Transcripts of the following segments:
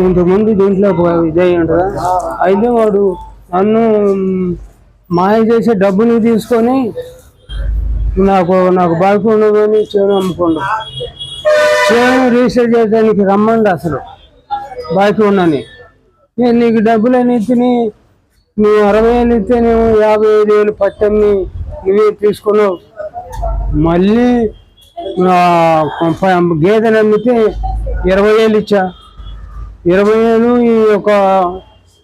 ఇంతకుముందు దీంట్లో ఒక విజయ్ ఉంటుందా? అయితే వాడు నన్ను మాయ చేసే డబ్బుని తీసుకొని నాకు నాకు బాగుండదని ఉండదని చేను అమ్ముకోండు చేను రిజిస్టర్ చేయడానికి రమ్మండి అసలు. బాకీ ఉన్నని. నేను నీకు డబ్బులు అని ఇచ్చిని నువ్వు అరవై వేలు ఇస్తే నేను యాభై ఐదు వేలు పట్టమ్మి నువ్వే తీసుకున్నావు. మళ్ళీ గేదెని అమ్మితే ఇరవై వేలు ఇచ్చా. ఇరవై వేలు ఈ ఒక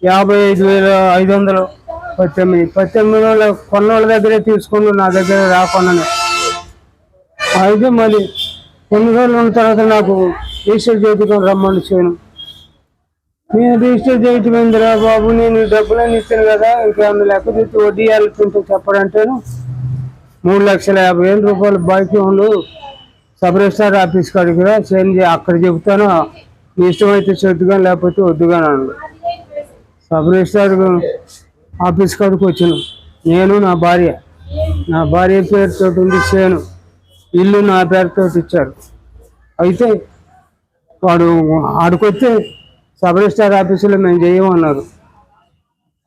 యాభై ఐదు వేల ఐదు వందలు పద్దెనిమిది. పద్దెనిమిది వాళ్ళ కొన్న వాళ్ళ దగ్గరే తీసుకుని నా దగ్గర రాకుండా అయితే మళ్ళీ కొన్ని రోజులు ఉన్న తర్వాత నాకు రిజిస్టర్ చేయించుకొని రమ్మని చేయను నేను రిజిస్టర్ చేయటమేందిరా బాబు నేను డబ్బులని ఇస్తాను కదా ఇంకా లెక్క తీసి వడ్డీ ఇవ్వాల్సింటే చెప్పడంటేను మూడు లక్షల యాభై వేల రూపాయలు బాకీ ఉండు. సబ్ రిజిస్టార్ ఆఫీస్ కాడికి రా చేంజ్ అక్కడ చెబుతాను. నీ ఇష్టమైతే చెద్దుగా లేకపోతే వద్దుగా అన్నాడు. సబ్ రిజిస్టార్ ఆఫీస్ కాడికి వచ్చాను నేను నా భార్య. నా భార్య పేరుతో ఉంది చేను ఇల్లు నా పేరుతో ఇచ్చారు. అయితే వాడు ఆడుకొస్తే సబ్ రిజిస్టార్ ఆఫీసులో మేము చేయమన్నారు.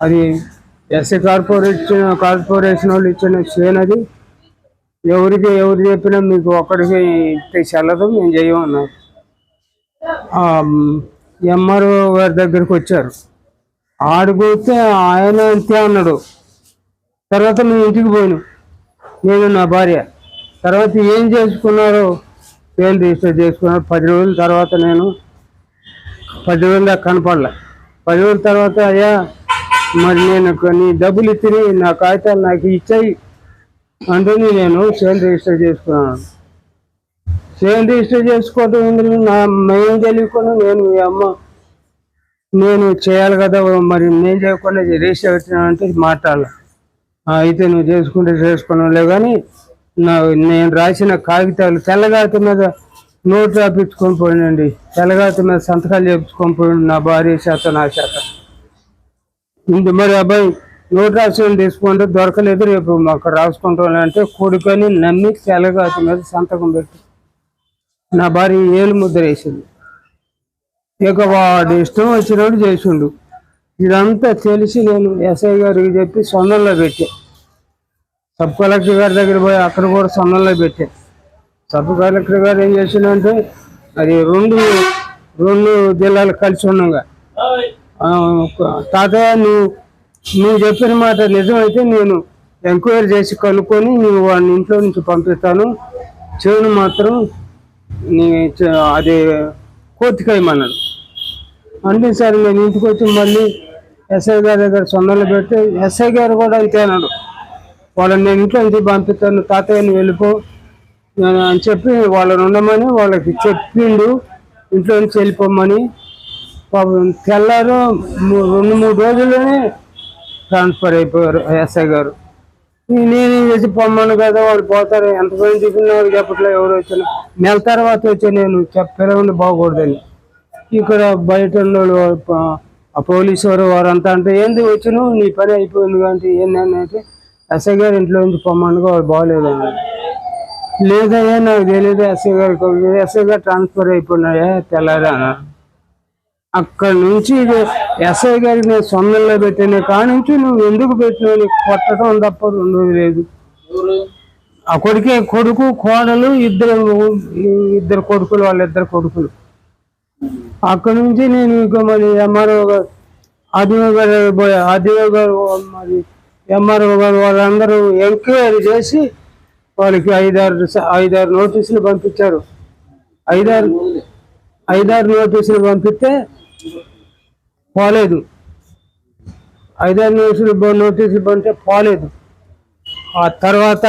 అది ఎస్సీ కార్పొరేషన్ కార్పొరేషన్ వాళ్ళు ఇచ్చిన చేను అది. ఎవరికి ఎవరు చెప్పినా మీకు ఒక్కడికి ఇస్తే చెల్లదు మేము చేయమన్నారు. ఎంఆర్ఓ గారి దగ్గరికి వచ్చారు. ఆడిపోతే ఆయన అంతే అన్నాడు. తర్వాత మేము ఇంటికి పోయిన. నేను నా భార్య. తర్వాత ఏం చేసుకున్నారో పేరు రిజిస్టర్ చేసుకున్నారు పది రోజుల తర్వాత నేను పది దాకా కనపడలే. పది రోజుల తర్వాత అయ్యా మరి నేను కొన్ని డబ్బులు ఇచ్చి నా కాగితాలు నాకు ఇచ్చాయి. అందుకని నేను సేల్ రిజిస్టర్ చేసుకున్నాను. సేల్ రిజిస్టర్ చేసుకోవటం ఎందుకు? నా మేము తెలియకుండా నేను మీ అమ్మ నేను చేయాలి కదా మరి నేను చేయకుండా రిజిస్టర్ పెట్టినానంటే మాట్లాడాలి. అయితే నువ్వు చేసుకుంటే చేసుకున్నావులే కానీ నా నేను రాసిన కాగితాలు తెల్లగాత మీద నోట్ రాపించుకొని పోయినండి. తెల్లగాత మీద సంతకాలు చేపించుకొని పోయిండు నా భార్య చేత నా చేత ఇందు మరి అబ్బాయి నోట్ రాసుకొని తీసుకుంటే దొరకలేదు రేపు. మాకు రాసుకుంటాం అంటే కొడుకని నమ్మి తెలగాతి మీద సంతకం పెట్టి. నా భార్య ఏలు ముద్ర వేసింది. ఇక వాడు ఇష్టం వచ్చినట్టు చేసిండు. ఇదంతా తెలిసి నేను ఎస్ఐ గారికి చెప్పి సొన్నంలో పెట్టా. సబ్ కలెక్టర్ గారి దగ్గర పోయి అక్కడ కూడా సొన్నంలో పెట్టాను సబ్ కలెక్టర్ గారు ఏం అంటే అది రెండు రెండు జిల్లాలు కలిసి ఉన్నాగా. తాతయ్య నువ్వు నువ్వు చెప్పిన మాట నిజమైతే నేను ఎంక్వైరీ చేసి కనుక్కొని నువ్వు వాడిని ఇంట్లో నుంచి పంపిస్తాను. చెవును మాత్రం నీ అది కోర్టుకి అంటే సార్ నేను ఇంటికి వచ్చి మళ్ళీ ఎస్ఐ గారి దగ్గర సొందలు పెడితే ఎస్ఐ గారు కూడా అంతే అన్నాడు. వాళ్ళని నేను ఇంట్లో నుంచి పంపిస్తాను తాతయ్యని వెళ్ళిపో. అని చెప్పి వాళ్ళని ఉండమని వాళ్ళకి చెప్పిండు. ఇంట్లో నుంచి వెళ్ళిపోమని. పాపం తెల్లారు రెండు మూడు రోజుల్లోనే ట్రాన్స్ఫర్ అయిపోయారు ఎస్ఐ గారు. నేనేం చేసి పొమ్మను కదా వాళ్ళు పోతారు ఎంత పని చెప్పిన వాళ్ళు చెప్పట్లే ఎవరు వచ్చినా. నెల తర్వాత వచ్చి నేను చెప్పలేమని బాగకూడదని ఇక్కడ బయట ఉన్నోళ్ళు ఆ పోలీసు వారు వారంతా అంటే ఏంది వచ్చినావు నీ పని అయిపోయింది అంటే ఏంటంటే ఎస్ఐ గారు ఇంట్లో నుంచి పొమ్మనుగా వాళ్ళు బాగోలేదు అన్నారు. లేదయ్యా నాకు తెలియదు ఎస్ఐ గారికి ఎస్ఐ గారు ట్రాన్స్ఫర్ అయిపోయినాయా? తెల్లారా అక్కడ నుంచి ఎస్ఐ గారికి నేను సొంతంలో పెట్టాను. కాడ నుంచి నువ్వు ఎందుకు పెట్టినావు? నీకు కొట్టడం తప్ప రెండు లేదు. అక్కడికే కొడుకు కోడలు ఇద్దరు ఇద్దరు కొడుకులు వాళ్ళిద్దరు కొడుకులు. అక్కడ నుంచి నేను ఇంకా మరి ఎంఆర్ఓ గారు ఆదివ గారు పోయా. ఆదివ గారు మరి ఎంఆర్ఓ గారు వాళ్ళందరూ ఎంక్వైరీ చేసి వాళ్ళకి ఐదారు ఐదారు నోటీసులు పంపించారు. ఐదారు ఐదారు నోటీసులు పంపిస్తే పోలేదు. ఐదారు నోటీసులు నోటీసులు పంపితే పోలేదు. ఆ తర్వాత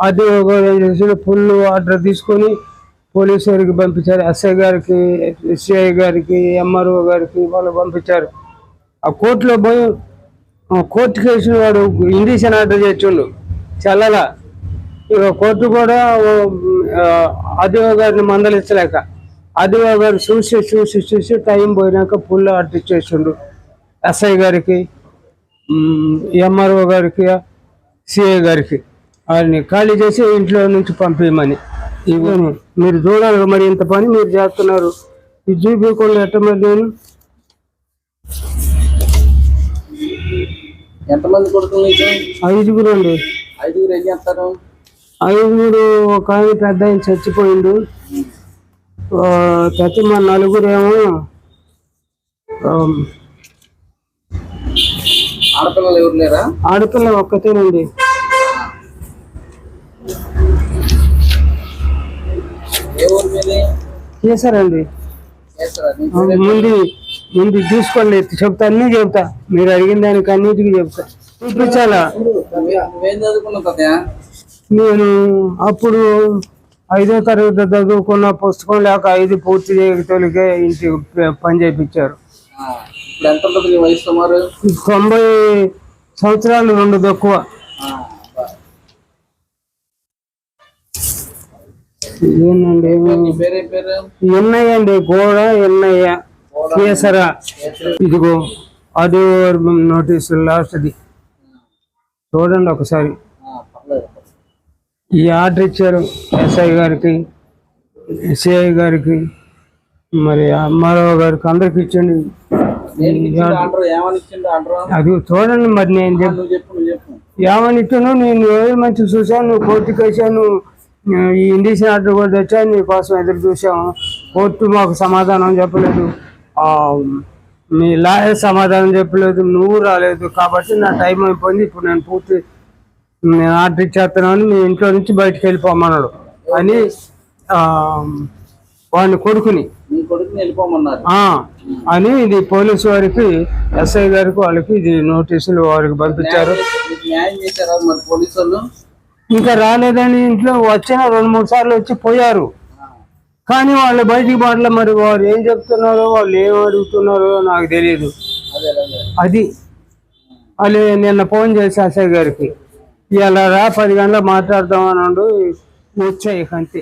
అది ఒక ఫుల్ ఆర్డర్ తీసుకొని పోలీసు వారికి పంపించారు. ఎస్ఐ గారికి ఎస్ఐ గారికి ఎంఆర్ఓ గారికి వాళ్ళు పంపించారు. ఆ కోర్టులో పోయి కోర్టు కేసు వాడు ఇండిషన్ ఆర్డర్ చేయొచ్చు చల్లల కోర్టు కూడా అదివ గారిని మందలించలేక అదివ గారు చూసి చూసి చూసి టైం పోయినాక ఫుల్ ఆర్డర్ ఇచ్చేసిండు ఎస్ఐ గారికి ఎంఆర్ఓ గారికి సిఐ గారికి. వారిని ఖాళీ చేసి ఇంట్లో నుంచి పంపించమని మీరు చూడాలి మరి ఇంత పని మీరు చేస్తున్నారు. ఇది చూపించకుండా ఎట్ట మరి నేను? ఎంతమంది కొడుకులు ఐదుగురు అండి. ఐదుగురు ఏం చేస్తారు? ఐదుగురు ఒక ఆయన పెద్ద ఆయన చచ్చిపోయిండు. చచ్చి మా నలుగురు ఏమో ఆడపిల్లలు ఎవరు లేరా ఆడపిల్ల ఒక్కతేనండి. చేశారండి ముందు? ముందు చూసుకోండి చెప్తా అన్నీ చెప్తా. మీరు అడిగిన దానికి అన్నిటికీ చెప్తా. చూపించాలా? నేను అప్పుడు ఐదో తరగతి చదువుకున్న పుస్తకం లేక ఐదు పూర్తి చేయగలిగే ఇంటి పని చేయించారు. తొంభై సంవత్సరాలు రెండు తక్కువ. ఎన్నయ్య అండి గోడ ఎన్నయ్య కేసరా. ఇదిగో అది నోటీసు లాస్ట్ది. చూడండి ఒకసారి. ఈ ఆర్డర్ ఇచ్చారు ఎస్ఐ గారికి సిఐ గారికి మరి అమ్మారావు గారికి అందరికి ఇచ్చండి. అది చూడండి మరి నేను నువ్వు నువ్వు ఏమని ఇచ్చాను? నేను ఏది మంచి చూశాను? కోర్టుకి వేసాను ఈ ఇండిషన్ ఆర్డర్ కూడా తెచ్చాను. నీ కోసం ఎదురు చూసాము కోర్టు మాకు సమాధానం చెప్పలేదు. మీ లాయర్ సమాధానం చెప్పలేదు. నువ్వు రాలేదు. కాబట్టి నా టైం అయిపోయింది. ఇప్పుడు నేను పూర్తి నేను ఆర్డర్ ఇచ్చేస్తున్నాను మీ ఇంట్లో నుంచి బయటకు వెళ్ళిపోమన్నాడు. అని వాడిని కొడుకుని. అని ఇది పోలీసు వారికి ఎస్ఐ గారికి వాళ్ళకి ఇది నోటీసులు వారికి పంపించారు. ఇంకా రాలేదని ఇంట్లో వచ్చిన రెండు మూడు సార్లు వచ్చి పోయారు. కానీ వాళ్ళు బయటికి పడలే మరి వారు ఏం చెప్తున్నారో వాళ్ళు ఏం అడుగుతున్నారో నాకు తెలియదు. అదే అదే. నిన్న ఫోన్ చేసి అసయ్య గారికి. ఇలా రా పది గంటలకు మాట్లాడదాం అని అంటూ వచ్చాయి అంతే.